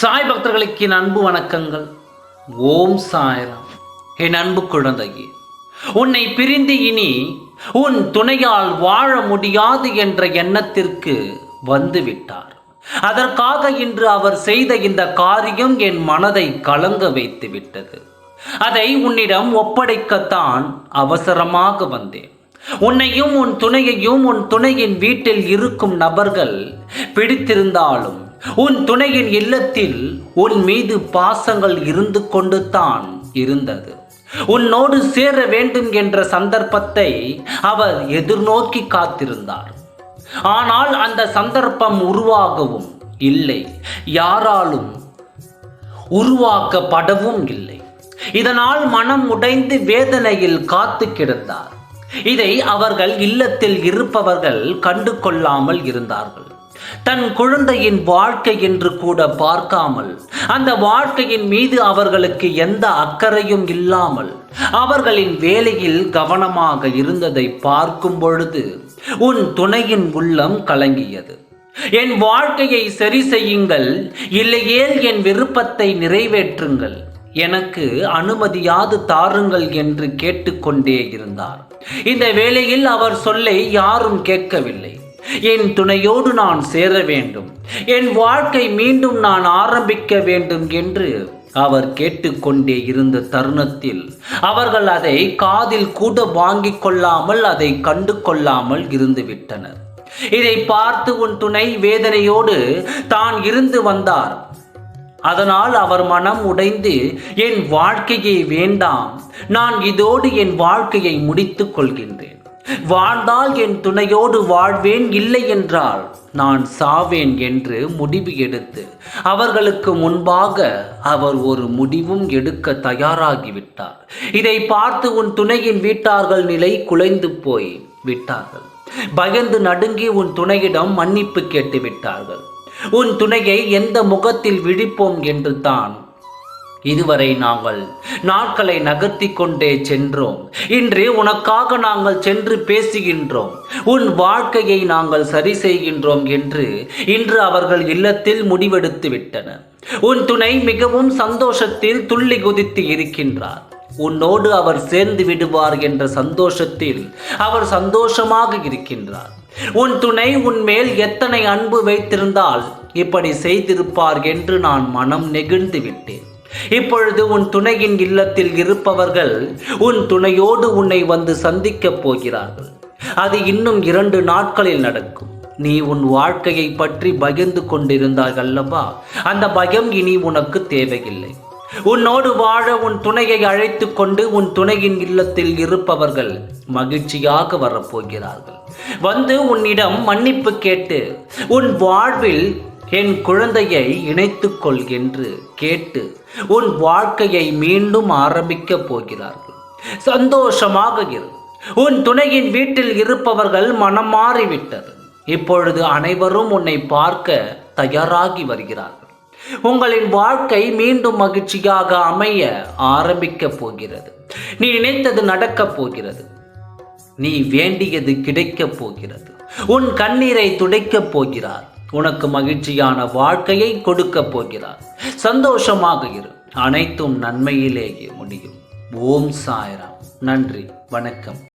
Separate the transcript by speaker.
Speaker 1: சாய் பக்தர்களுக்கு என் அன்பு வணக்கங்கள். ஓம் சாய்ராம். என் அன்பு குழந்தையே உன்னை பிரிந்து இனி உன் துணையால் வாழ முடியாது என்ற எண்ணத்திற்கு வந்து விட்டார் அதற்காக இன்று அவர் செய்த இந்த காரியம் என் மனதை கலங்க வைத்து விட்டது அதை உன்னிடம் ஒப்படைக்கத்தான் அவசரமாக வந்தேன். உன்னையும் உன் துணையையும் உன் துணையின் வீட்டில் இருக்கும் நபர்கள் பிடித்திருந்தாலும் உன் துணையின் இல்லத்தில் உன் மீது பாசங்கள் இருந்து கொண்டு தான் இருந்தது. உன்னோடு சேர வேண்டும் என்ற சந்தர்ப்பத்தை அவர் எதிர்நோக்கி காத்திருந்தார். ஆனால் அந்த சந்தர்ப்பம் உருவாகவும் இல்லை. யாராலும் உருவாக்கப்படவும் இல்லை. இதனால் மனம் உடைந்து வேதனையில் காத்து கிடந்தார். இதை அவர்கள் இல்லத்தில் இருப்பவர்கள் கண்டு கொள்ளாமல் இருந்தார்கள். தன் குழந்தையின் வாழ்க்கை என்று கூட பார்க்காமல் அந்த வாழ்க்கையின் மீது அவர்களுக்கு எந்த அக்கறையும் இல்லாமல் அவர்களின் வேலையில் கவனமாக இருந்ததை பார்க்கும் பொழுது உன் துணையின் உள்ளம் கலங்கியது. என் வாழ்க்கையை சரி செய்யுங்கள் இல்லையேல் என் விருப்பத்தை நிறைவேற்றுங்கள். எனக்கு அனுமதியாது தாருங்கள் என்று கேட்டுக்கொண்டே இருந்தார். இந்த வேளையில் அவர் சொல்லை யாரும் கேட்கவில்லை. என் துணையோடு நான் சேர வேண்டும். என் வாழ்க்கை மீண்டும் நான் ஆரம்பிக்க வேண்டும் என்று அவர் கேட்டுக்கொண்டே இருந்த தருணத்தில் அவர்கள் அதை காதில் கூட வாங்கிக் கொள்ளாமல் அதை கண்டு கொள்ளாமல் இருந்து விட்டனர். இதை பார்த்து உன் துணை வேதனையோடு தான் இருந்து வந்தார். அதனால் அவர் மனம் உடைந்து என் வாழ்க்கையை வேண்டாம். நான் இதோடு என் வாழ்க்கையை முடித்துக் கொள்கின்றேன். வாழ்ந்தால் என் துணையோடு வாழ்வேன் இல்லை என்றால் நான் சாவேன் என்று முடிவு எடுத்து அவர்களுக்கு முன்பாக அவர் ஒரு முடிவும் எடுக்க தயாராகிவிட்டார். இதை பார்த்து உன் துணையின் வீட்டார்கள் நிலை குலைந்து போய் விட்டார்கள். பயந்து நடுங்கி உன் துணையிடம் மன்னிப்பு கேட்டு விட்டார்கள் உன் துணையை எந்த முகத்தில் விழிப்போம் என்று தான் இதுவரை நாங்கள் நாட்களை நகர்த்தி கொண்டே சென்றோம். இன்று உனக்காக நாங்கள் சென்று பேசுகின்றோம். உன் வாழ்க்கையை நாங்கள் சரி செய்கின்றோம் என்று இன்று அவர்கள் இல்லத்தில் முடிவெடுத்து விட்டனர். உன் துணை மிகவும் சந்தோஷத்தில் துள்ளி குதித்து இருக்கின்றார். உன்னோடு அவர் சேர்ந்து விடுவார் என்ற சந்தோஷத்தில் அவர் சந்தோஷமாக இருக்கின்றார். உன் துணை உன் மேல் எத்தனை அன்பு வைத்திருந்தால் இப்படி செய்திருப்பார் என்று நான் மனம் நெகிழ்ந்து விட்டேன். இப்பொழுது உன் துணையின் இல்லத்தில் இருப்பவர்கள் உன் துணையோடு உன்னை வந்து சந்திக்கப் போகிறார்கள். அது இன்னும் இரண்டு நாட்களில் நடக்கும். நீ உன் வாழ்க்கையை பற்றி பயந்து கொண்டிருந்தாய் அல்லவா? அந்த பயம் இனி உனக்கு தேவையில்லை. உன்னோடு வாழ உன் துணையை அழைத்து கொண்டு உன் துணையின் இல்லத்தில் இருப்பவர்கள் மகிழ்ச்சியாக வரப்போகிறார்கள். வந்து உன்னிடம் மன்னிப்பு கேட்டு உன் வாழ்வில் என் குழந்தையை இணைத்து என்று கேட்டு உன் வாழ்க்கையை மீண்டும் ஆரம்பிக்கப் போகிறார்கள். சந்தோஷமாக இரு. உன் துணையின் வீட்டில் இருப்பவர்கள் மனம் மாறிவிட்டது. இப்பொழுது அனைவரும் உன்னை பார்க்க தயாராகி வருகிறார்கள். உங்களின் வாழ்க்கை மீண்டும் மகிழ்ச்சியாக அமைய ஆரம்பிக்கப் போகிறது. நீ நினைத்தது நடக்கப் போகிறது. நீ வேண்டியது கிடைக்கப் போகிறது. உன் கண்ணீரை துடைக்கப் போகிறார். உனக்கு மகிழ்ச்சியான வாழ்க்கையை கொடுக்கப் போகிறார். சந்தோஷமாக இரு. அனைத்தும் நன்மையிலேயே முடியும். ஓம் சாய்ராம். நன்றி. வணக்கம்.